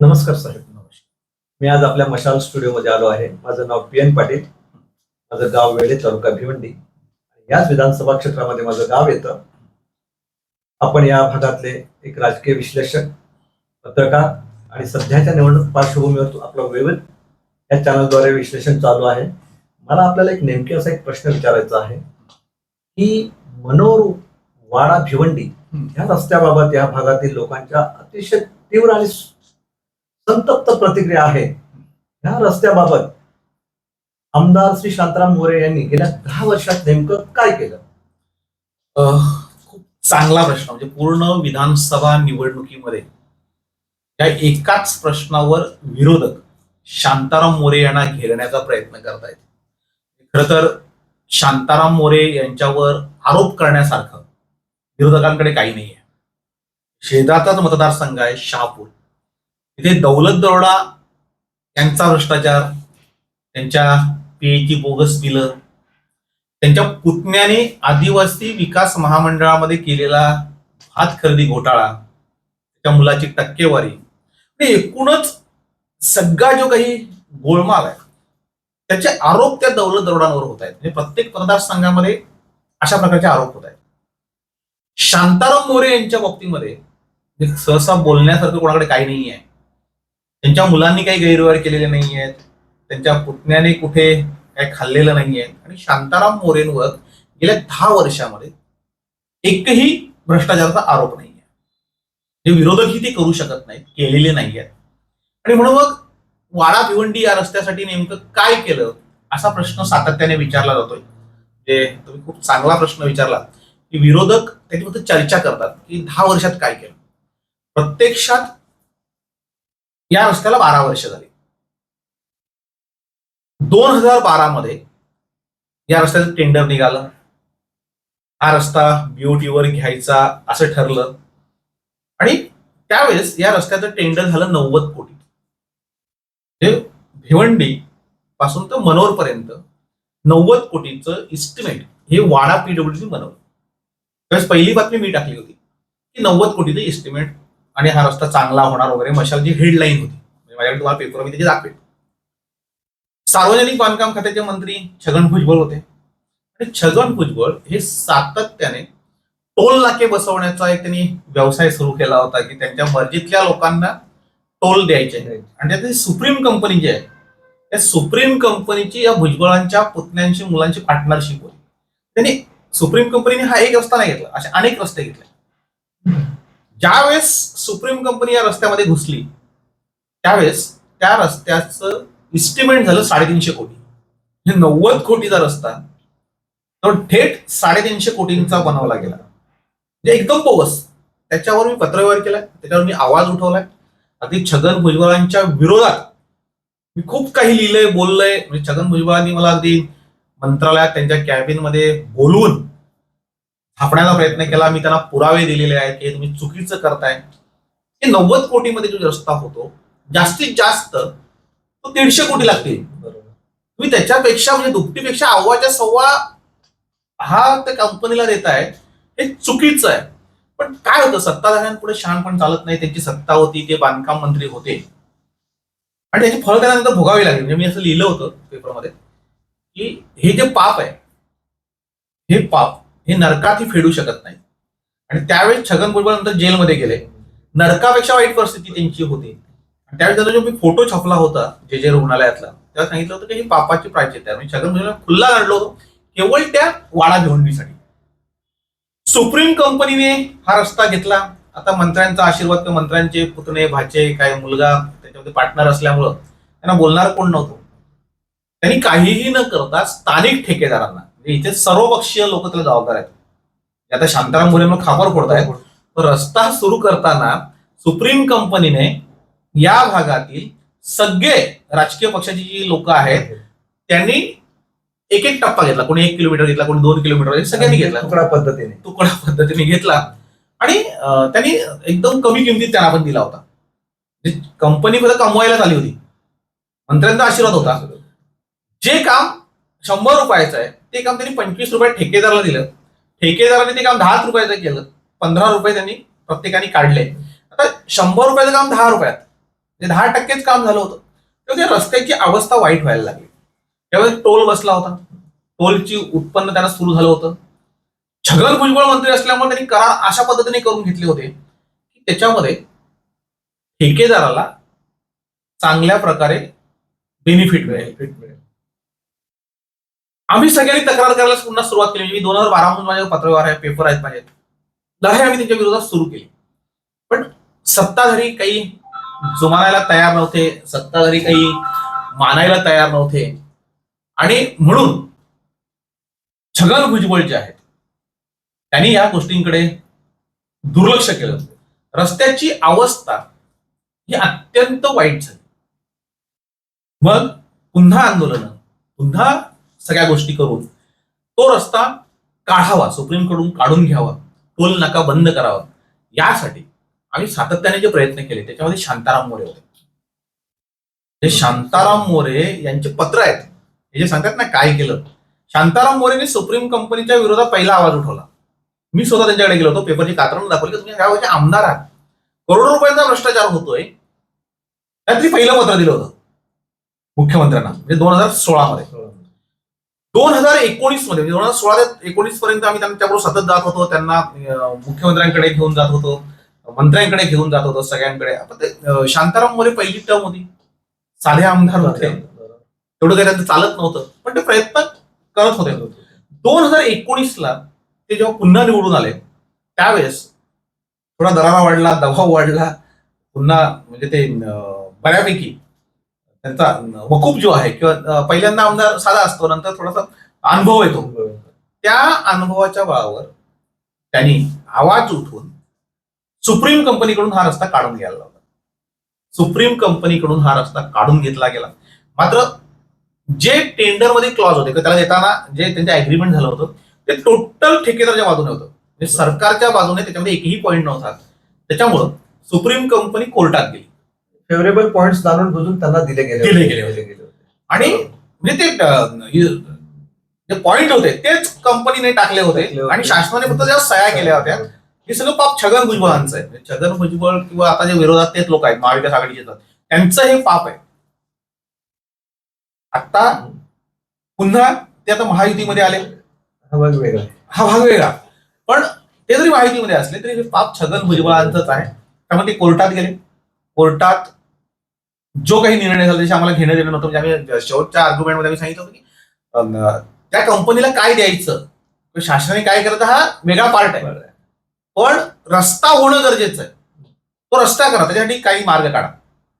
नमस्कार साहेब नमस्कार. मी आज आपल्या मशाल स्टुडिओमध्ये आलो आहे. माझं नाव पी एन पाटील. माझं गाव वेळे तालुका भिवंडी. याच विधानसभा क्षेत्रामध्ये माझं गाव येतं. आपण या भागातले एक राजकीय विश्लेषक पत्रकार आणि सध्याच्या निवडणूक पार्श्वभूमीवर आपलं वेळ या चॅनलद्वारे विश्लेषण चालू आहे. मला आपल्याला एक नेमके असा एक प्रश्न विचारायचा आहे की मनोर वाडा भिवंडी ह्या रस्त्याबाबत या भागातील लोकांच्या अतिशय तीव्र आणि संतप्त प्रतिक्रिया आहे. ह्या रस्त्याबाबत आमदार श्री शांताराम मोरे यांनी गेल्या दहा वर्षात नेमकं काय केलं? खूप चांगला प्रश्न म्हणजे पूर्ण विधानसभा निवडणुकीमध्ये या एकाच प्रश्नावर विरोधक शांताराम मोरे यांना घेरण्याचा प्रयत्न करतायत. खर तर शांताराम मोरे यांच्यावर आरोप करण्यासारखं विरोधकांकडे काही नाही आहे शेजारचाच मतदारसंघ आहे शहापूर. तिथे दौलत दरोडा यांचा भ्रष्टाचार त्यांच्या पीएची बोगस बिलं त्यांच्या पुतण्याने आदिवासी विकास महामंडळामध्ये केलेला भात खरेदी घोटाळा त्या मुलाची टक्केवारी. हे एकूणच सगळा जो काही गोळमाल आहे त्याचे आरोप त्या दौलत दरोडांवर होत आहेत. म्हणजे प्रत्येक मतदारसंघामध्ये अशा प्रकारचे आरोप होत आहेत. शांताराम मोरे यांच्या बाबतीमध्ये म्हणजे सहसा बोलण्यासारखं कोणाकडे काही नाही आहे त्यांच्या मुलांनी काही गैरव्यवहार केलेले नाही आहेत त्यांच्या पुतण्याने कुठे काही खाल्लेलं नाहीये आणि शांताराम मोरेंवर गेल्या दहा वर्षामध्ये एकही भ्रष्टाचाराचा आरोप नाही आहे जे विरोधकही ते करू शकत नाहीत केलेले नाहीयेत. आणि म्हणून मग वाडा भिवंडी या रस्त्यासाठी नेमकं काय केलं असा प्रश्न सातत्याने विचारला जातोय. जे तुम्ही खूप चांगला प्रश्न विचारला की विरोधक त्याच्याबद्दल चर्चा करतात की दहा वर्षात काय केलं? प्रत्यक्षात या रस्त्याला बारा वर्ष झाली. दोन हजार बारा मध्ये या रस्त्याचं टेंडर निघालं. हा रस्ता ब्युटीवर घ्यायचा असं ठरलं. आणि त्यावेळेस या रस्त्याचं टेंडर झालं नव्वद कोटी. हे भिवंडी पासून तर मनोर पर्यंत नव्वद कोटीचं इस्टिमेट हे वाडा पीडब्ल्यूडी बनवलं. त्यावेळेस पहिली बातमी मी टाकली होती की नव्वद कोटीचं इस्टिमेट आणि हा रस्ता चांगला होणार वगैरे मशालची हेडलाईन होती. म्हणजे माझ्याकडे तुम्हाला पेपर मी त्याची दाखवेल सार्वजनिक बांधकाम खात्याचे मंत्री छगन भुजबळ होते. आणि छगन भुजबळ हे सातत्याने टोल नाके बसवण्याचा एक त्यांनी व्यवसाय सुरू केला होता की त्यांच्या मर्जीतल्या लोकांना टोल द्यायचे आणि त्यात सुप्रीम कंपनी जी आहे त्या सुप्रीम कंपनीची या भुजबळांच्या पुतण्यांची मुलांची पार्टनरशिप होती त्यांनी सुप्रीम कंपनीने हा एक रस्ता नाही घेतला असे अनेक रस्ते घेतले. ज्यावेळेस सुप्रीम कंपनी या रस्त्यामध्ये घुसली त्यावेळेस त्या रस्त्याचं इस्टिमेट झालं साडेतीनशे कोटी. म्हणजे नव्वद कोटीचा रस्ता. तो थेट साडेतीनशे कोटींचा बनवला गेला. म्हणजे एकदम बोगस. त्याच्यावर मी पत्रव्यवहार केलाय त्याच्यावर मी आवाज उठवलाय. अगदी छगन भुजबळांच्या विरोधात मी खूप काही लिहिलंय बोललंय. म्हणजे छगन भुजबळांनी मला अगदी मंत्रालयात त्यांच्या कॅबिनमध्ये बोलवून थापण्याचा प्रयत्न केला मी त्यांना पुरावे दिलेले आहेत की हे तुम्ही चुकीचं करताय. हे नव्वद कोटीमध्ये जो रस्ता होतो जास्तीत जास्त तो दीडशे कोटी लागतील. बरोबर तुम्ही त्याच्यापेक्षा म्हणजे दुपटीपेक्षा अव्वाच्या सव्वा हा त्या कंपनीला देताय हे चुकीचं आहे. पण काय होतं सत्ताधाऱ्यांपुढे शहाणपण चालत नाही त्यांची सत्ता होती ते बांधकाम मंत्री होते. आणि त्याची फळ त्यांना नंतर भोगावी लागली. म्हणजे मी असं लिहिलं होतं पेपरमध्ये की हे जे पाप आहे हे पाप हे नरकातही फेडू शकत नाही आणि त्यावेळेस छगन भुजबळ नंतर जेलमध्ये गेले. नरकापेक्षा वाईट परिस्थिती त्यांची होती. त्यावेळी त्यावेळेस त्याचा जो मी फोटो छापला होता जे जे रुग्णालयातला त्याला सांगितलं होतं की ही पापाची प्रायचित आहे. म्हणजे छगन भुजबळ खुल्ला काढलो होतो. केवळ त्या वाडा भिवंडीसाठी सुप्रीम कंपनीने हा रस्ता घेतला. आता मंत्र्यांचा आशीर्वाद किंवा मंत्र्यांचे पुतणे भाचे काय मुलगा त्याच्यामध्ये पार्टनर असल्यामुळं त्यांना बोलणार कोण नव्हतं. त्यांनी काहीही न करता स्थानिक ठेकेदारांना इथे सर्वपक्षीय लोक त्याला जबाबदार आहेत. आता शांताराम मोरे खापर फोडतायत तो रस्ता सुरू करताना सुप्रीम कंपनीने या भागातील सगळे राजकीय पक्षाची जी लोक आहेत त्यांनी एक एक टप्पा घेतला. कोणी एक किलोमीटर घेतला कोणी दोन किलोमीटर सगळ्यांनी घेतला. तुकडा पद्धतीने. तुकडा पद्धतीने घेतला. आणि त्यांनी एकदम कमी किमतीत त्यांना आपण दिला होता. कंपनी फक्त कमवायला आली होती. मंत्र्यांचा आशीर्वाद होता. जे काम शंभर रुपयाचं आहे ते काम त्यांनी पंचवीस रुपये ठेकेदाराला दिलं. ठेकेदाराने ते काम दहाच रुपयाचं केलं. पंधरा रुपये त्यांनी प्रत्येकाने काढले. आता शंभर रुपयाचं काम दहा रुपयात. म्हणजे दहा टक्केच काम झालं होतं. तेव्हा त्या रस्त्याची अवस्था वाईट व्हायला लागली. त्यावेळेस टोल बसला होता. टोलची उत्पन्न त्यांना सुरू झालं होतं. छगन भुजबळ मंत्री असल्यामुळे त्यांनी करार अशा पद्धतीने करून घेतले होते की त्याच्यामध्ये ठेकेदाराला चांगल्या प्रकारे बेनिफिट मिळेल. मिळेल. आम्ही सगळ्यांनी तक्रार करायला पुन्हा सुरुवात केली मी दोन हजार बारा पासून माझ्या पत्रव्यवहार आहे पेपर आहेत माझे लढाई आम्ही त्यांच्या विरोधात सुरू केली. पण सत्ताधारी काही जुमानायला तयार नव्हते सत्ताधारी काही मानायला तयार नव्हते. आणि म्हणून छगन भुजबळ जे आहेत त्यांनी या गोष्टींकडे दुर्लक्ष केलं. रस्त्याची अवस्था ही अत्यंत वाईट झाली. मग पुन्हा आंदोलन पुन्हा सगळ्या गोष्टी करून तो रस्ता काढावा सुप्रीमकडून काढून घ्यावा टोल नाका बंद करावा. यासाठी आम्ही सातत्याने जे प्रयत्न केले त्याच्यामध्ये शांताराम मोरे होते. हे शांताराम मोरे यांचे पत्र आहेत. हे जे सांगतात ना काय केलं? शांताराम मोरेने सुप्रीम कंपनीच्या विरोधात पहिला आवाज उठवला. मी स्वतः त्यांच्याकडे गेलो होतो पेपरची कात्रण दाखवली. की तुम्ही ह्या गावाचे आमदार आहात. करोडो रुपयांचा भ्रष्टाचार होतोय. त्यातली पहिलं पत्र दिलं होतं. मुख्यमंत्र्यांना म्हणजे दोन हजार सोळामध्ये. दोन हजार एकोणीसमध्ये म्हणजे दोन हजार सोळा ते एकोणीस पर्यंत आम्ही त्यांच्याबरोबर सतत जात होतो. त्यांना मुख्यमंत्र्यांकडे घेऊन जात होतो मंत्र्यांकडे घेऊन जात होतो सगळ्यांकडे. शांताराम मोरे पहिली टर्म होती. साधे आमदार होते. एवढं काही त्यांचं चालत नव्हतं. पण ते प्रयत्न करत होते. दोन हजार एकोणीसला ते जेव्हा पुन्हा निवडून आले त्यावेळेस थोडा दरारा वाढला दबाव वाढला. पुन्हा म्हणजे ते बऱ्यापैकी त्यांचा वकूब जो आहे किंवा पहिल्यांदा आमदार साधा असतो नंतर थोडासा अनुभव येतो. त्या अनुभवाच्या बळावर त्यांनी आवाज उठून सुप्रीम कंपनीकडून हा रस्ता काढून घ्यायला लावला. सुप्रीम कंपनीकडून हा रस्ता काढून घेतला गेला. मात्र जे टेंडरमध्ये क्लॉज होते त्याला देताना जे त्यांचं अग्रीमेंट झालं होतं ते टोटल ठेकेदारच्या बाजूने होतं. म्हणजे सरकारच्या बाजूने त्याच्यामध्ये एकही पॉईंट नव्हता. त्याच्यामुळं सुप्रीम कंपनी कोर्टात गेली. फेवरेबल पॉइंट जाणून बुजून त्यांना दिले गेले दिले. गेले होते. गेले होते. आणि म्हणजे ते अं, हे- जे पॉइंट होते तेच कंपनीने टाकले होते टाकले होते. आणि शासनाने फक्त ज्या सह्या केल्या होत्या हे सगळं पाप छगन भुजबळांचं आहे म्हणजे छगन भुजबळ किंवा आता जे विरोधात तेच लोक आहेत महाविकास आघाडीचे आहेत, त्यांचं हे पाप आहे आता पुन्हा ते आता महायुतीमध्ये आले हा भाग वेगळा आहे. हा भाग वेगळा पण ते जरी महायुतीमध्ये असले तरी हे पाप छगन भुजबळांचंच आहे त्यामुळे ते कोर्टात गेले कोर्टात जो काही निर्णय झाला त्याशी आम्हाला घेणं देणं नव्हतं म्हणजे आम्ही शेवटच्या आर्ग्युमेंटमध्ये आम्ही सांगितलं होतं की त्या कंपनीला काय द्यायचं? शासनाने काय करतं हा वेगळा पार्ट आहे. पण रस्ता होणं गरजेचं आहे. तो रस्ता करा त्याच्यासाठी काही मार्ग काढा.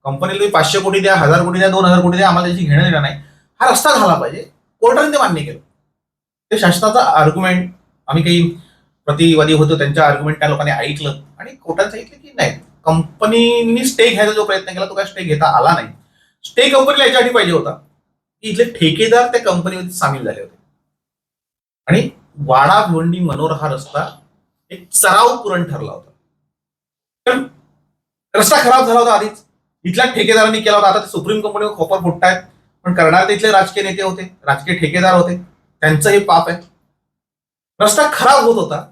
कंपनीला तुम्ही पाचशे कोटी द्या हजार कोटी द्या दोन हजार कोटी द्या आम्हाला त्याची घेणं देणं नाही. हा रस्ता झाला पाहिजे. कोर्टाने ते मान्य केलं. ते शासनाचा आर्ग्युमेंट आम्ही काही प्रतिवादी होतो त्यांच्या आर्ग्युमेंट त्या लोकांनी ऐकलं. आणि कोर्टाने सांगितलं की नाही. कंपनीनी स्टे घ्यायचा जो प्रयत्न केला तो काय स्टे घेता आला नाही. स्टे कंपनीला याच्यासाठी पाहिजे होता की इथले ठेकेदार त्या कंपनीमध्ये सामील झाले होते. आणि वाडा भिवंडी मनोर हा रस्ता एक सराव पुरण ठरला होता. कारण रस्ता खराब झाला होता आधीच. इथल्या ठेकेदारांनी केला होता. आता ते सुप्रीम कंपनीवर खोपर फुटतायत. पण करणार ते इथले राजकीय नेते होते राजकीय ठेकेदार होते. त्यांचं हे पाप आहे. रस्ता खराब होत होता.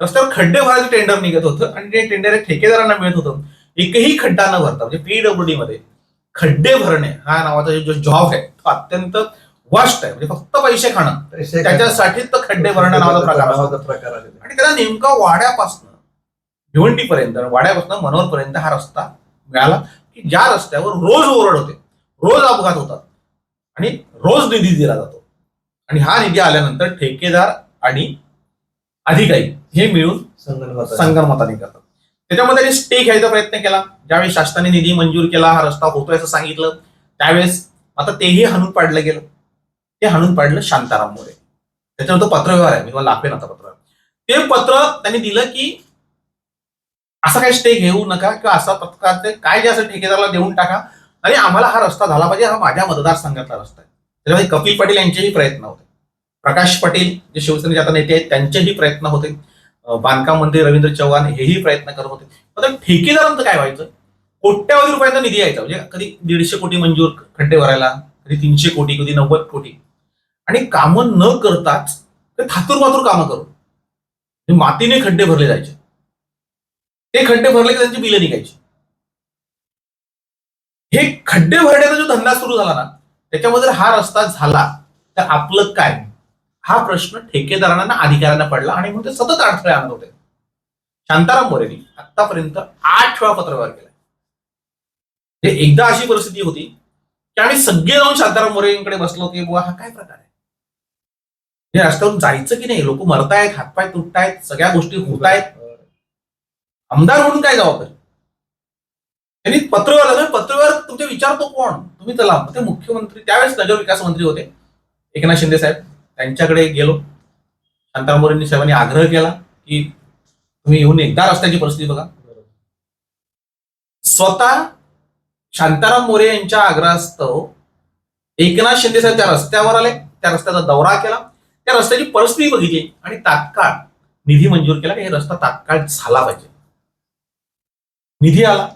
रस्त्यावर खड्डे भरायचं टेंडर निघत होतं आणि ते टेंडर ठेकेदारांना मिळत होतं. एकही खड्डा न भरता म्हणजे पीडब्ल्यूडी मध्ये खड्डे भरणे हा नावाचा जो जॉब आहे तो अत्यंत वास्ट आहे. म्हणजे फक्त पैसे खाणं. त्याच्यासाठी तर खड्डे भरणं नावाचा प्रकार. आणि त्याला नेमका वाड्यापासून भिवंडीपर्यंत वाड्यापासून मनोरपर्यंत हा रस्ता मिळाला की ज्या रस्त्यावर रोज ओरड होते. रोज अपघात होतात. आणि रोज निधी दिला जातो. आणि हा निधी आल्यानंतर ठेकेदार आणि अधिकारी हे मिळून संगणमताने. करतात त्याच्यामध्ये त्यांनी स्टे घ्यायचा प्रयत्न केला. ज्यावेळी शासनाने निधी मंजूर केला हा रस्ता होतोय असं सांगितलं त्यावेळेस आता तेही हाणून पाडलं गेलं. ते हाणून पाडलं शांताराम मोरे. त्याच्यावर तो पत्रव्यवहार आहे. मी तुम्हाला दाखवेन आता पत्र ते पत्र त्यांनी दिलं की असा काही स्टे घेऊ नका किंवा असा पत्रकार ते काय जे असेल ठेकेदाराला देऊन टाका. आणि आम्हाला हा रस्ता झाला पाहिजे. हा माझ्या मतदारसंघातला रस्ता आहे. त्याच्यामध्ये कपिल पाटील यांचेही प्रयत्न होते. प्रकाश पाटील जे शिवसेनेचे आता नेते आहेत त्यांचेही प्रयत्न होते. बांधकाम मंत्री रवींद्र चव्हाण हेही प्रयत्न करत होते. मात्र ठेकेदारांचं काय व्हायचं? कोट्यावधी रुपयांचा निधी यायचा. म्हणजे कधी दीडशे कोटी मंजूर खड्डे भरायला कधी तीनशे कोटी कधी नव्वद कोटी. आणि कामं न करताच ते थातूर मातूर कामं करू म्हणजे मातीने खड्डे भरले जायचे. ते खड्डे भरले की त्यांची बिलं निघायची. हे खड्डे भरण्याचा जो धंदा सुरू झाला ना त्याच्यामध्ये जर हा रस्ता झाला तर आपलं काय? हा प्रश्न ठेकेदारांना अधिकाऱ्यांना पडला आणि मग ते सतत अडथळे आणत होते. शांताराम मोरेनी आतापर्यंत आठ वेळा पत्रव्यवहार केला म्हणजे एकदा अशी परिस्थिती होती की आम्ही सगळे जाऊन शांताराम मोरेंकडे बसलो की बुवा हा काय प्रकार आहे? हे रस्त्यावरून जायचं की नाही? लोक मरतायत हातपाय तुटतायत सगळ्या गोष्टी होत आहेत आमदार म्हणून काय जबाबदारी? त्यांनी पत्रव्यवहार पत्रव्यवहार तुमचे विचारतो कोण? तुम्ही चला ते मुख्यमंत्री त्यावेळेस नगर विकास मंत्री होते. एकनाथ शिंदे साहेब. त्यांच्याकडे गेलो. शांतारामोरेंनी साहेबांनी आग्रह केला की तुम्ही येऊन एकदा रस्त्याची परिस्थिती बघा. स्वतः शांताराम मोरे यांच्या आग्रहास्तव एकनाथ शिंदे साहेब त्या रस्त्यावर आले. त्या रस्त्याचा दौरा केला. त्या रस्त्याची परिस्थिती बघितली आणि तात्काळ निधी मंजूर केला की हे रस्ता तात्काळ झाला पाहिजे. निधी आला.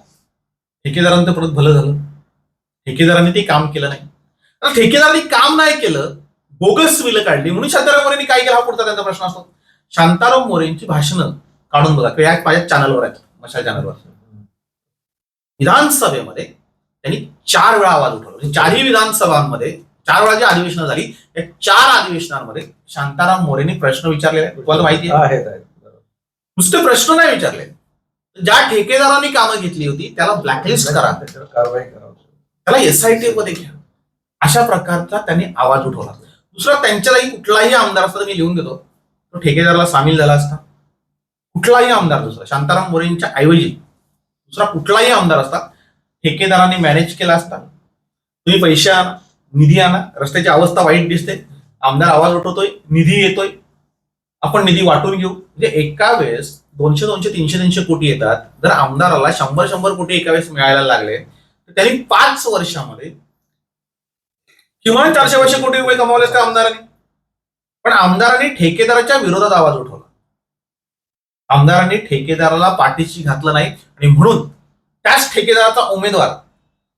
ठेकेदारांचं परत भलं झालं. ठेकेदारांनी ते काम केलं नाही. ठेकेदारांनी काम नाही केलं बोगस बिलं काढली. म्हणून शांताराम मोरेंनी काय केलं? हा पुढचा त्यांचा प्रश्न असतो. शांताराम मोरेंची भाषणं काढून बघा. किंवा या माझ्या चॅनलवर आहेत. मशाल चॅनलवर विधानसभेमध्ये त्यांनी चार वेळा आवाज उठवला. म्हणजे चारही विधानसभांमध्ये चार वेळा जी अधिवेशनं झाली या चार अधिवेशनांमध्ये शांताराम मोरेंनी प्रश्न विचारलेले. तुम्हाला माहिती आहे. नुसते प्रश्न नाही विचारले. ज्या ठेकेदारांनी कामं घेतली होती त्याला ब्लॅकलिस्ट करा. त्याच्यावर कारवाई करा त्याला एसआयटी मध्ये घ्या. अशा प्रकारचा त्यांनी आवाज उठवला. दुसरा त्यांच्यालाही कुठलाही आमदार असता मी लिहून देतो. तो ठेकेदाराला सामील झाला असता. कुठलाही आमदार दुसरा शांताराम मोरेंच्या ऐवजी दुसरा कुठलाही आमदार असता ठेकेदारांनी मॅनेज केला असता. तुम्ही पैसे आणा निधी आणा रस्त्याची अवस्था वाईट दिसते आमदार आवाज उठवतोय निधी येतोय. आपण निधी वाटून घेऊ. म्हणजे एका वेळेस दोनशे दोनशे तीनशे तीनशे कोटी येतात. जर आमदाराला शंभर शंभर कोटी एका वेळेस मिळायला लागले तर त्यांनी पाच वर्षामध्ये किमान चारशे पाचशे कोटी रुपये कमावले असते आमदारांनी? पण आमदारांनी ठेकेदाराच्या विरोधात आवाज उठवला. आमदारांनी ठेकेदाराला पाठीशी घातलं नाही आणि म्हणून त्याच ठेकेदाराचा उमेदवार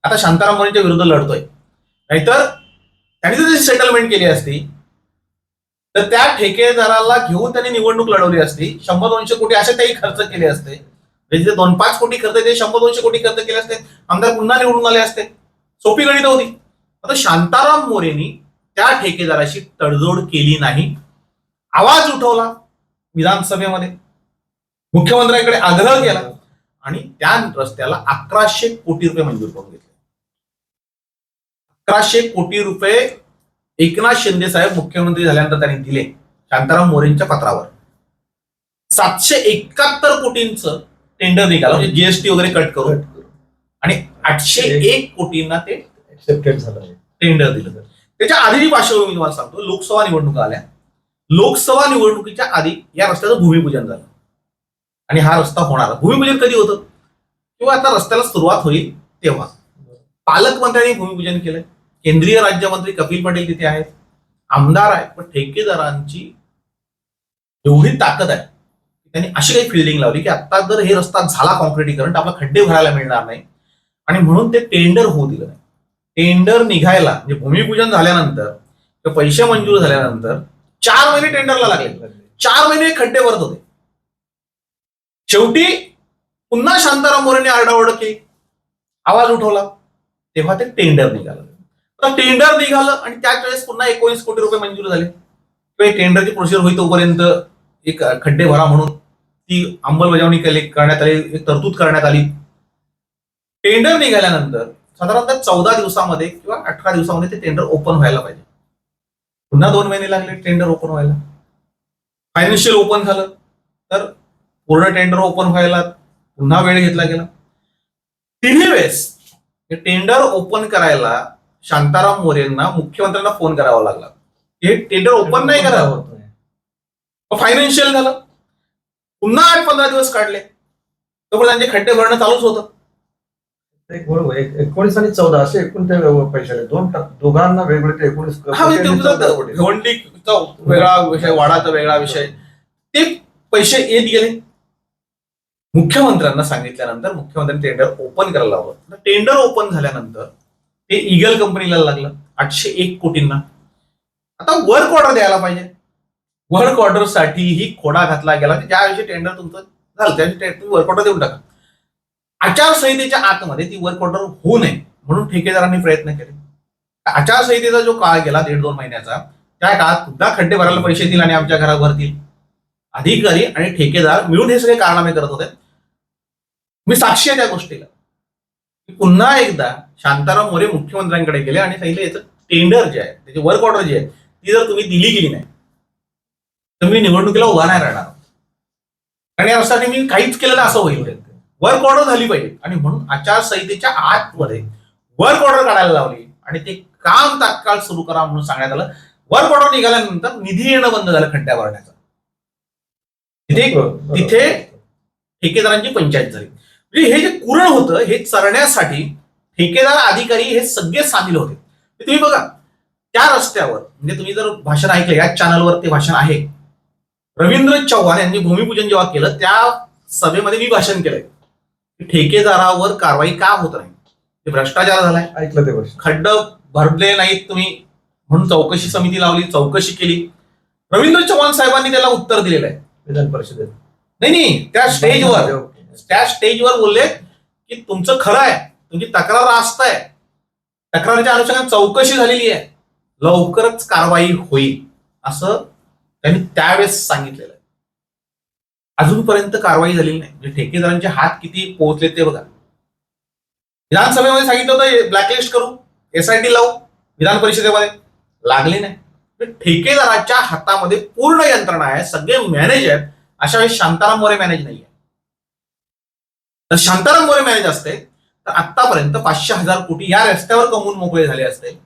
आता शांताराम मोरेंच्या विरुद्ध लढतोय. नाहीतर त्यांनी जर सेटलमेंट केली असती तर त्या ठेकेदाराला घेऊन त्यांनी निवडणूक लढवली असती शंभर दोनशे कोटी असे काही खर्च केले असते. म्हणजे जे दोन पाच कोटी खर्च ते शंभर दोनशे कोटी खर्च केले असते. आमदार पुन्हा निवडून आले असते. सोपी गणित होती. आता शांताराम मोरेनी त्या ठेकेदाराशी तडजोड केली नाही. आवाज उठवला विधानसभेमध्ये. मुख्यमंत्र्यांकडे आग्रह केला आणि त्या रस्त्याला अकराशे कोटी रुपये मंजूर करून घेतले. अकराशे कोटी रुपये एकनाथ शिंदे साहेब मुख्यमंत्री झाल्यानंतर त्यांनी दिले शांताराम मोरेंच्या पत्रावर. सातशे एकाहत्तर कोटींचं टेंडर निघालं म्हणजे जीएसटी वगैरे कट करून. आणि आठशे एक कोटींना ते एक्सेप्टेड झालं आहे. टेंडर दिलं त्याच्या आधीची पार्श्वभूमी मी तुम्हाला सांगतो. लोकसभा निवडणुका आल्या. लोकसभा निवडणुकीच्या आधी या रस्त्याचं भूमिपूजन झालं. आणि हा रस्ता होणार. भूमिपूजन कधी होतं? किंवा आता रस्त्याला सुरुवात होईल तेव्हा. पालकमंत्र्यांनी भूमिपूजन केलं केंद्रीय राज्यमंत्री कपिल पटेल तिथे आहेत. आमदार आहेत. पण ठेकेदारांची एवढी ताकद आहे त्यांनी अशी काही फिल्डिंग लावली की आता जर हे रस्ता झाला कॉन्क्रिटीकरण तर आपला खड्डे भरायला मिळणार नाही. आणि म्हणून ते टेंडर होऊ दिलं नाही. टेंडर निघायला म्हणजे भूमिपूजन झाल्यानंतर किंवा पैसे मंजूर झाल्यानंतर चार महिने टेंडरला लागले. चार महिने खड्डे भरत होते. शेवटी पुन्हा शांताराम मोरेने आरडाओरड केली. आवाज उठवला. तेव्हा ते टेंडर निघालं. आता टेंडर निघालं आणि त्याच वेळेस पुन्हा एकोणीस कोटी रुपये मंजूर झाले. किंवा टेंडरची प्रोसिजर होई तोपर्यंत एक खड्डे भरा म्हणून ती अंमलबजावणी केली करण्यात आली एक तरतूद करण्यात आली. टेंडर निघाल्यानंतर साधारणतः चौदा दिवसामध्ये किंवा अठरा दिवसामध्ये ते टेंडर ओपन व्हायला पाहिजे. पुन्हा दोन महिने लागले टेंडर ओपन व्हायला. फायनान्शियल ओपन झालं तर पूर्ण टेंडर ओपन व्हायला पुन्हा वेळ घेतला गेला. तिन्ही वेळेस हे टेंडर ओपन करायला शांताराम मोरेंना मुख्यमंत्र्यांना फोन करावा लागला. हे टेंडर ओपन नाही करावं होत. फायनान्शियल झालं. पुन्हा आठ पंधरा दिवस काढले. तोपर्यंत त्यांचे खड्डे भरणं चालूच होतं. एक एकोणीस आणि चौदा असे एकूण ते पैसे दोन दोघांना वेगवेगळे ते एकोणीस हा म्हणजे वेगळा विषय वाडाचा वेगळा विषय. ते पैसे येत गेले. मुख्यमंत्र्यांना सांगितल्यानंतर मुख्यमंत्र्यांनी टेंडर ओपन करायला लावलं. टेंडर ओपन झाल्यानंतर ते इगल कंपनीला लागलं आठशे एक कोटींना. आता वर्क ऑर्डर द्यायला पाहिजे. वर्क ऑर्डर साठीही खोडा घातला गेला. की ज्या दिवशी टेंडर तुमचं झालं त्या वर्क ऑर्डर देऊन टाका. आचारसंहितेच्या आतमध्ये ती वर्क ऑर्डर होऊ नये म्हणून ठेकेदारांनी प्रयत्न केले. आचारसंहितेचा जो काळ गेला दीड दोन महिन्याचा त्या काळात सुद्धा खड्डे भरायला पैसे येतील आणि आमच्या घरात भरतील अधिकारी आणि ठेकेदार मिळून हे सगळे कारनामे करत होते. मी साक्षी आहे त्या गोष्टीला. पुन्हा एकदा शांताराम मोरे मुख्यमंत्र्यांकडे गेले आणि सांगितले याचं टेंडर जे आहे त्याची वर्क ऑर्डर जी आहे ती जर तुम्ही दिली गेली नाही तर मी निवडणुकीला उभा नाही राहणार. आणि या रस्त्याने मी काहीच केलं नाही असं होईल. वर्क ऑर्डर झाली पाहिजे. आणि म्हणून आचारसंहितेच्या आतमध्ये वर्क ऑर्डर काढायला लावली. आणि ते काम तात्काळ सुरू करा म्हणून सांगण्यात आलं. वर्क ऑर्डर निघाल्यानंतर निधी येणं बंद झालं खड्ड्या भरण्याचं. तिथे ठेकेदारांची पंचायत झाली. म्हणजे हे जे कुरण होतं हे चरण्यासाठी ठेकेदार अधिकारी हे सगळे सामील होते. तुम्ही बघा त्या रस्त्यावर म्हणजे तुम्ही जर भाषण ऐकलं या चॅनलवर ते भाषण आहे. रवींद्र चव्हाण यांनी भूमिपूजन जेव्हा केलं त्या सभेमध्ये मी भाषण केलंय. ठेकेदारावर कारवाई का होत नाही? ते भ्रष्टाचार झालाय. ऐकलं ते गोष्ट खड्ड भरले नाहीत तुम्ही म्हणून चौकशी समिती लावली चौकशी केली. रवींद्र चव्हाण साहेबांनी त्याला उत्तर दिलेलं आहे. विधान परिषदेत. नाही नाही त्या स्टेजवर. त्या स्टेजवर बोलले की तुमचं खरं आहे तुमची तक्रार रास्त आहे. तक्रारीच्या अनुषंगाने चौकशी झालेली आहे. लवकरच कारवाई होईल असं त्यांनी त्यावेळेस सांगितलेलं आहे. अजूनपर्यंत कारवाई झालेली नाही. म्हणजे ठेकेदारांचे हात किती पोहोचले ते बघा. विधानसभेमध्ये सांगितलं होतं ब्लॅकलिस्ट करू. एसआयटी लावू. विधान परिषदेमध्ये. लागले नाही. म्हणजे ठेकेदाराच्या हातामध्ये पूर्ण यंत्रणा आहे. सगळे मॅनेज आहेत. अशा वेळेस शांताराम मोरे मॅनेज नाही आहे तर शांताराम मोरे मॅनेज असते तर आतापर्यंत पाचशे हजार कोटी या रस्त्यावर कमवून मोकळे झाले असते.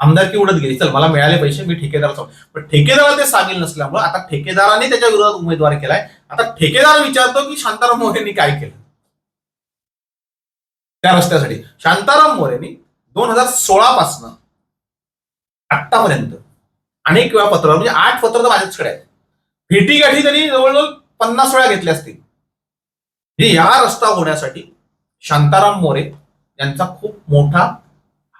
आमदारकी उडत गेली. चल मला मिळाले पैसे मी ठेकेदार पण ठेकेदाराला ते सामील नसल्यामुळे आता ठेकेदाराने त्याच्या विरोधात उमेदवार केलाय. आता ठेकेदार विचारतो की शांताराम मोरेंनी काय केलं? त्या रस्त्यासाठी. शांताराम मोरेंनी दोन हजार सोळा पासन आतापर्यंत अनेक वेळा पत्र म्हणजे आठ पत्र तर माझ्याचकडे आहेत. भेटी गाठी त्यांनी जवळजवळ पन्नास वेळा घेतल्या असतील. म्हणजे या रस्ता होण्यासाठी शांताराम मोरे यांचा खूप मोठा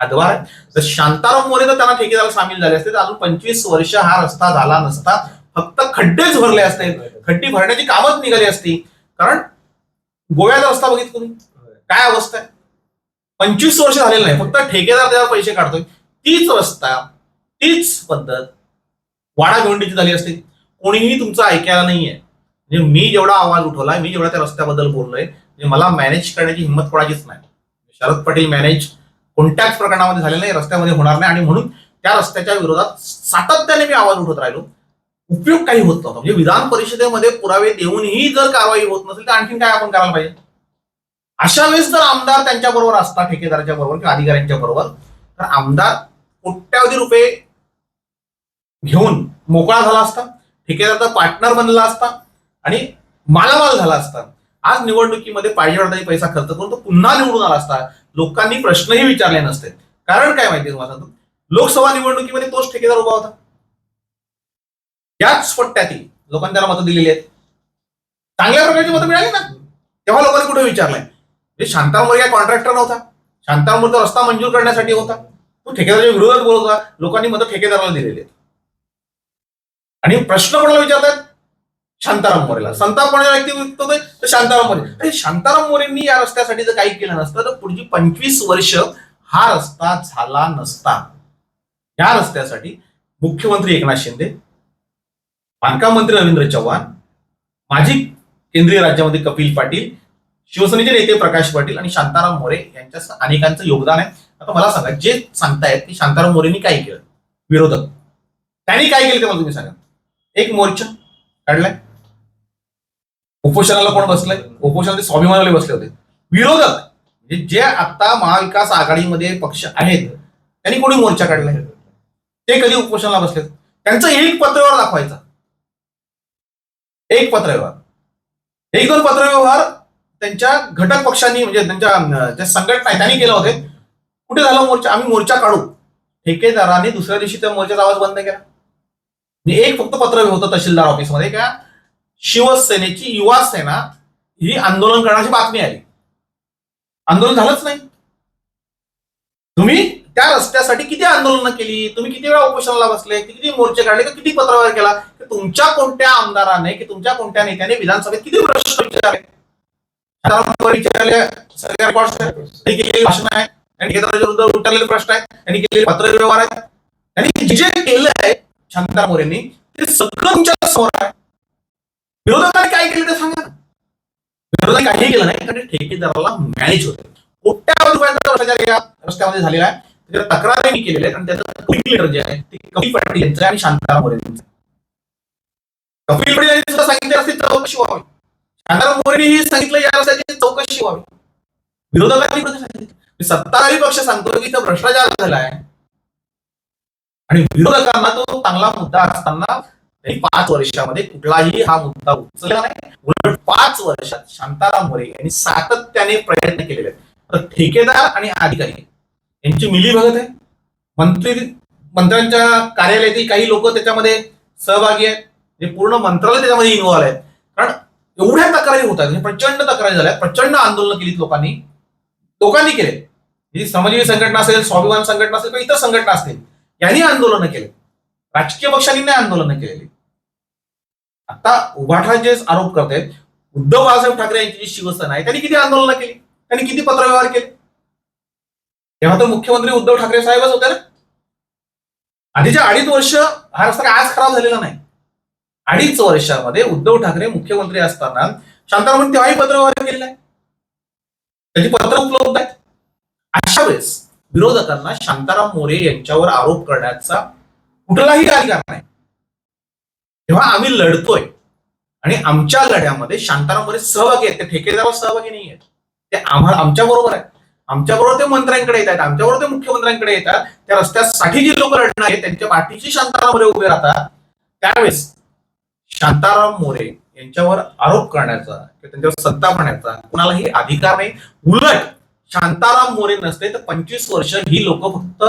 हातभार आहे. जर शांताराम मोरे तर त्यांना ठेकेदार सामील झाले असते तर अजून पंचवीस वर्ष हा रस्ता झाला नसता. फक्त खड्डेच भरले असते. खड्डी भरण्याची कामच निघाली असती. कारण गोव्याचा रस्ता बघित तुम्ही? काय अवस्था आहे? पंचवीस वर्ष झालेलं नाही. फक्त ठेकेदार त्यावर पैसे काढतोय. तीच रस्ता तीच पद्धत वाडा भिवंडीची झाली असते. कोणीही तुमचं ऐकायला नाहीये. म्हणजे मी जेवढा आवाज उठवलाय मी जेवढा त्या रस्त्याबद्दल बोललोय म्हणजे मला मॅनेज करण्याची हिंमत कोणाचीच नाही. शरद पटेल मॅनेज कोणत्याच प्रकरणामध्ये झालेलं नाही रस्त्यामध्ये होणार नाही. आणि म्हणून त्या रस्त्याच्या विरोधात सातत्याने मी आवाज उठवत राहिलो. उपयोग काही होत नव्हता. म्हणजे विधान परिषदेमध्ये पुरावे देऊनही जर कारवाई होत नसेल तर आणखीन काय आपण करायला पाहिजे? अशा वेळेस जर आमदार त्यांच्या बरोबर असता ठेकेदाराच्या बरोबर किंवा अधिकाऱ्यांच्या बरोबर तर आमदार कोट्यावधी रुपये घेऊन मोकळा झाला असता ठेकेदाराचा पार्टनर बनला असता आणि मालामाल झाला असता. आज निवडणुकीमध्ये पाहिजे तेवढा पैसा खर्च करून तो पुन्हा निवडून आला असता. लोकांनी प्रश्नही विचारले नसते. कारण काय माहिती तुम्हाला लोकसभा निवडणुकीमध्ये तोच ठेकेदार उभा होता. याच पट्ट्यातील लोकांनी त्याला मतं दिलेली आहेत. चांगल्या प्रकारची मतं मिळाली ना? तेव्हा लोकांनी कुठे विचारलंय? म्हणजे शांतामोर या काय कॉन्ट्रॅक्टर नव्हता शांतामोर रस्ता मंजूर करण्यासाठी होता. तो ठेकेदाराच्या विरोधात बोलत होता. लोकांनी मतं ठेकेदाराला दिलेली आहेत. आणि प्रश्न कोणाला विचारतात? शांताराम मोरेला. संताप कोणाच्या व्यक्ती व्यक्त तर शांताराम मोरे. अरे शांताराम मोरेंनी या रस्त्यासाठी जर काही केलं नसतं तर पुढची पंचवीस वर्ष हा रस्ता झाला नसता. या रस्त्यासाठी मुख्यमंत्री एकनाथ शिंदे बांधकाम मंत्री रवींद्र चव्हाण माजी केंद्रीय राज्यामध्ये कपिल पाटील शिवसेनेचे नेते प्रकाश पाटील आणि शांताराम मोरे यांच्या अनेकांचं योगदान आहे. आता मला सांगा जे सांगतायत की शांताराम मोरेंनी काय केलं? विरोधक. त्यांनी काय केलं ते मला तुम्ही सांगा. एक मोर्चा काढलाय. उपोषणाला कोण बसलंय? उपोषणाला स्वाभिमानाला बसले होते. विरोधक म्हणजे जे आता महाविकास आघाडीमध्ये पक्ष आहेत त्यांनी कोणी मोर्चा काढलाय? ते कधी उपोषणाला बसले त्यांचं एक पत्रव्यवहार दाखवायचा. एक पत्रव्यवहार. एक दोन पत्रव्यवहार त्यांच्या घटक पक्षांनी म्हणजे त्यांच्या त्या संघटना त्यांनी केलं होते. कुठे झाला हो मोर्चा? आम्ही मोर्चा काढू. ठेकेदाराने दुसऱ्या दिवशी त्या मोर्चाचा आवाज बंद केला. म्हणजे एक फक्त पत्र होतं तहसीलदार ऑफिसमध्ये का शिवसेनेची युवा सेना ही आंदोलन करण्याची बातमी आली. आंदोलन झालंच नाही. तुम्ही त्या रस्त्यासाठी किती आंदोलनं केली? तुम्ही किती वेळा उपोषणाला बसले? किती मोर्चे काढले? का किती पत्रव्यवहार केला? की तुमच्या कोणत्या आमदाराने की तुमच्या कोणत्या नेत्याने विधानसभेत किती प्रश्न विचारले? शांताराम केलेली भाषण आहे त्यांनी विरुद्ध उठवलेले प्रश्न आहेत. त्यांनी केलेले पत्रव्यवहार आहेत. त्यांनी जे जे केलं आहे शांताराम मोरेंनी ते सगळं तुमच्यासमोर आहे. विरोधकांनी काय केलं ते सांगा विरोधकांनी काही केलं नाही कारण ठेकेदाराला मॅनेज होते. कोट्यावधी रुपयांचा भ्रष्टाचार या रस्त्यामध्ये झालेला आहे. त्याच्या तक्रारी मी केलेल्या आहेत आणि त्याचं कपिल लिटर जे आहे ते कपिल पाटील यांचं आहे आणि शांताराम मोरे यांचं. कपिल पाटील यांनी सुद्धा सांगितलं असते चौकशी व्हावी. शांताराम मोरेंनीही सांगितलं या रस्त्याची चौकशी व्हावी. विरोधकांनी सांगितलं. सत्ताधारी पक्ष सांगतो की इथं भ्रष्टाचार झालाय आणि विरोधकांना तो चांगला मुद्दा असताना त्यांनी पाच वर्षामध्ये कुठलाही हा मुद्दा उचलला नाही. उलट पाच वर्षात शांताराम मोरे यांनी सातत्याने प्रयत्न केलेले आहेत. तर ठेकेदार आणि अधिकारी यांची मिली भगत आहे. मंत्री मंत्र्यांच्या कार्यालयातील काही लोक त्याच्यामध्ये सहभागी आहेत. जे पूर्ण मंत्रालय त्याच्यामध्ये इन्व्हॉल्व आहेत कारण एवढ्या तक्रारी होतात म्हणजे प्रचंड तक्रारी झाल्या प्रचंड आंदोलन केलीत लोकांनी. लोकांनी केले. ही संघटना असेल स्वाभिमान संघटना असेल किंवा इतर संघटना असतील यांनी आंदोलनं केले. राजकीय पक्षांनी नाही आंदोलनं केलेली. आता उभाठा जे आरोप करतायत उद्धव बाळासाहेब ठाकरे यांची जी शिवसेना आहे त्यांनी किती आंदोलनं केली? त्यांनी किती पत्रव्यवहार केले? तेव्हा तर मुख्यमंत्री उद्धव ठाकरे साहेबच होते ना. आधीच्या अडीच वर्ष हा रस्ता आज खराब झालेला नाही. अडीच वर्षामध्ये उद्धव ठाकरे मुख्यमंत्री असताना शांतारामन तेव्हाही पत्रव्यवहार केलेला आहे. त्याची पत्र उपलब्ध आहेत. अशा वेळेस विरोधकांना शांताराम मोरे यांच्यावर आरोप करण्याचा कुठलाही अधिकार नाही. तेव्हा आम्ही लढतोय. आणि आमच्या लढ्यामध्ये शांताराम मोरे सहभागी आहेत. ते ठेकेदार सहभागी नाही आहेत ते आम्हाला आमच्या बरोबर आहेत. आमच्याबरोबर ते मंत्र्यांकडे येत आहेत ते मुख्यमंत्र्यांकडे येतात. त्या रस्त्यासाठी जी लोक लढणार आहेत त्यांच्या पाठीशी शांताराम मोरे उभे राहतात. त्यावेळेस शांताराम मोरे यांच्यावर आरोप करण्याचा किंवा त्यांच्यावर सत्ता पाहण्याचा कुणालाही अधिकार नाही. उलट शांताराम मोरे नसते तर पंचवीस वर्ष ही लोक फक्त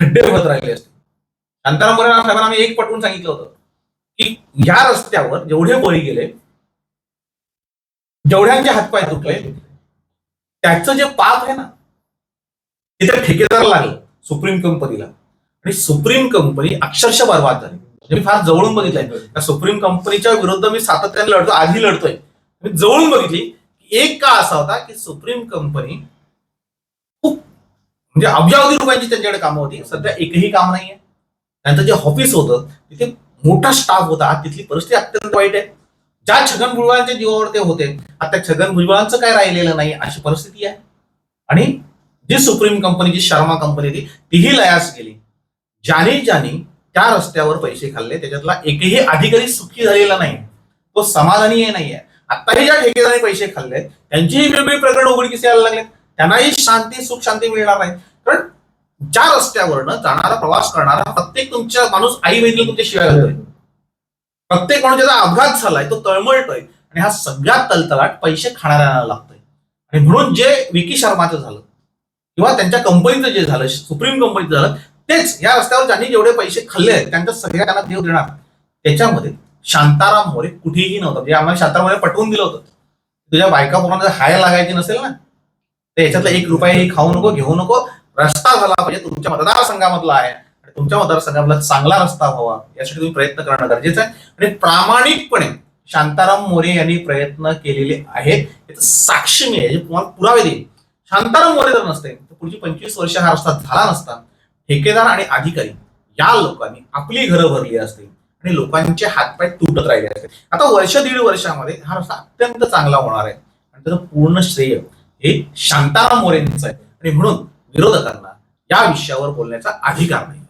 खड्डे भरत राहिले असते. शांताराम मोरे साहेबांना आम्ही एक पटवून सांगितलं होतं की या रस्त्यावर जेवढे बळी गेले जेवढ्यांचे हातपाय तुटले त्याचं जे पाप आहे ना ते त्या ठेकेदार लागलं सुप्रीम कंपनीला. आणि सुप्रीम कंपनी अक्षरशः बर्बाद झाली. मी फार जवळून बघितलंय. त्या सुप्रीम कंपनीच्या विरुद्ध मी सातत्याने लढतो आधी लढतोय. मी जवळून बघितली. एक का असा होता की सुप्रीम कंपनी खूप म्हणजे अब्जावधी रुपयांची त्यांच्याकडे कामं होती. सध्या एकही काम नाहीये. त्यांचं जे ऑफिस होतं तिथे मोठा स्टाफ होता. तिथली परिस्थिती अत्यंत वाईट आहे. ज्या छगन भुजबळांच्या जीवावर ते होते आता छगन भुजबळांचं काय राहिलेलं नाही अशी परिस्थिती आहे. आणि जी सुप्रीम कंपनीची शर्मा कंपनी होती तीही लयास गेली. ज्याने ज्याने त्या रस्त्यावर पैसे खाल्ले त्याच्यातला एकही अधिकारी सुखी झालेला नाही. तो समाधानी नाहीये. आताही ज्या ठेकेदारांनी पैसे खाल्ले त्यांचीही वेगवेगळी प्रकरण उघडकीस यायला लागले त्यांनाही शांती सुख शांती मिळणार नाही. कारण ज्या रस्त्यावरनं जाणारा प्रवास करणारा प्रत्येक तुमच्या माणूस आई वैद्य तुमच्या शिवाय घालतोय प्रत्येक माणूस ज्याचा अपघात झालाय तो तळमळतोय आणि हा सगळ्यात तलतलाट पैसे खाणाऱ्यांना लागतोय. आणि म्हणून जे विकी शर्माचं झालं किंवा त्यांच्या कंपनीचं जे झालं सुप्रीम कंपनीचं झालं तेच या रस्त्यावर ज्यांनी जेवढे पैसे खाल्ले आहेत त्यांच्या सगळ्यांना देव देणार. त्याच्यामध्ये शांताराम मोरे कुठेही नव्हता. जे म्हणजे आम्हाला शांताराम मोरे पटवून दिलं होतं. तुझ्या बायका पोरांना हाय लागायची नसेल ना तर याच्यातला एक रुपयाही खाऊ नको घेऊ नको. रस्ता झाला पाहिजे तुमच्या मतदारसंघामधला आहे. तुमच्या मतदारसंघामधला चांगला रस्ता व्हावा यासाठी तुम्ही प्रयत्न करणं गरजेचं आहे. आणि प्रामाणिकपणे शांताराम मोरे यांनी प्रयत्न केलेले आहेत. याचं साक्ष मी आहे तुम्हाला पुरावे देईल. शांताराम मोरे जर नसते तर पुढची पंचवीस वर्ष हा रस्ता झाला नसता. ठेकेदार आणि अधिकारी या लोकांनी आपली घरं भरली असते आणि लोकांचे हातपाय तुटत राहिले असते आता वर्ष दीड वर्षामध्ये हा रस्ता अत्यंत चांगला होणार आहे. आणि त्याचं पूर्ण श्रेय हे शांताराम मोरेंचं आहे. आणि म्हणून विरोधकांना या विषयावर बोलण्याचा अधिकार नाही.